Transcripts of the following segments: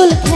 পুতুল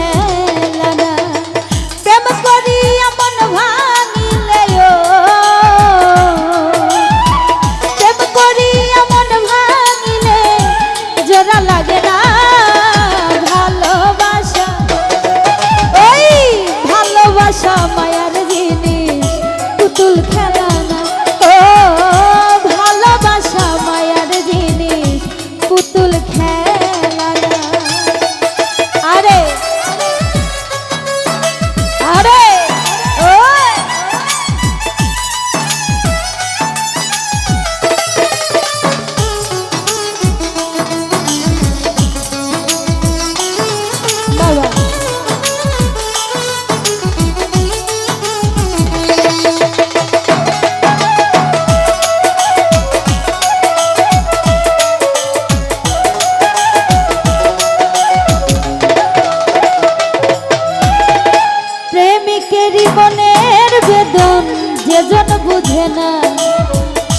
মনের বেদন যেজন বুঝে না,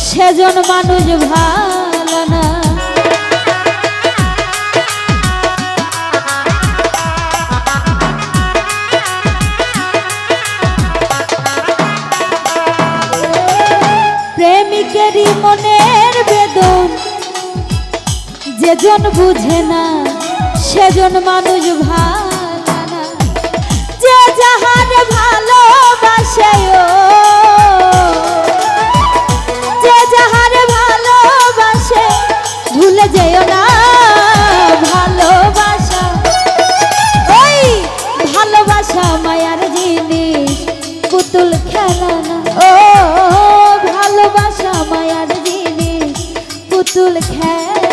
সেজন মানুষ ভালো না। প্রেমিকেরই মনের বেদন যেজন বুঝে না, সেজন মানুষ ভালো না। যে যাহার ভালোবাসে পুতুল খেলা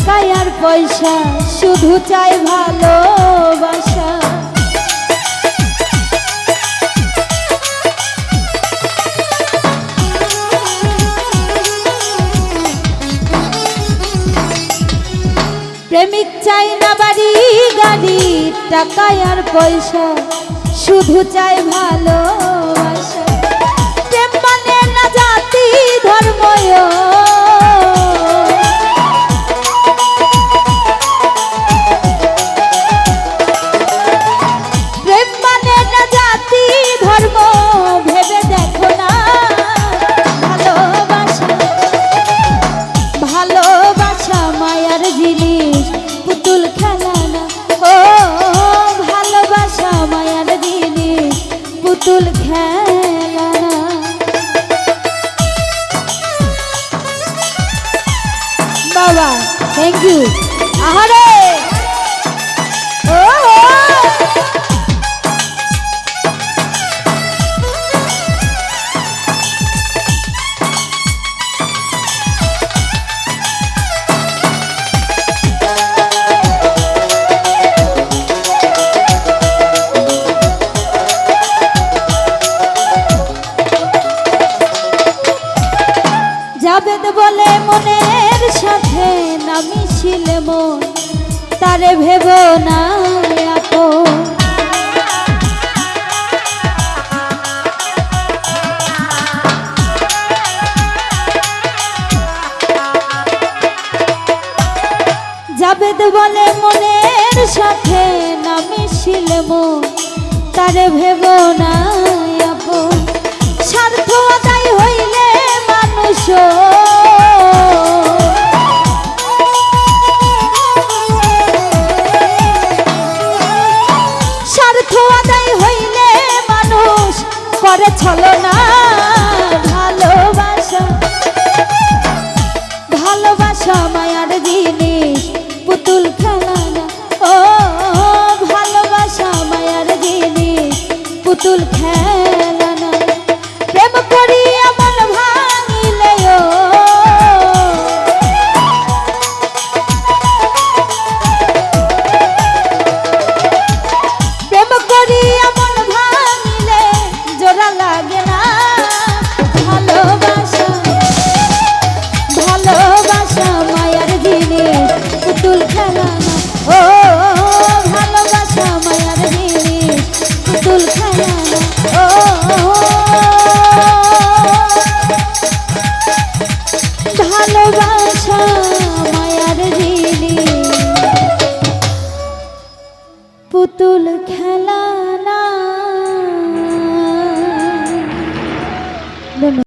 টাকা আর পয়সা, শুধু চাই ভালোবাসা। প্রেমিক চাই না বাড়ি গাড়ি টাকা আর পয়সা, শুধু চাই ভালোবাসা পুতুল খেলা। বাবা থ্যাংক ইউ আহারে! সাথে না মিছিলে মন, তারে ভেব না আপন জাবেদ বলে, মনের সাথে না মিশিলে মন, তারে ভেব না করে ছলো না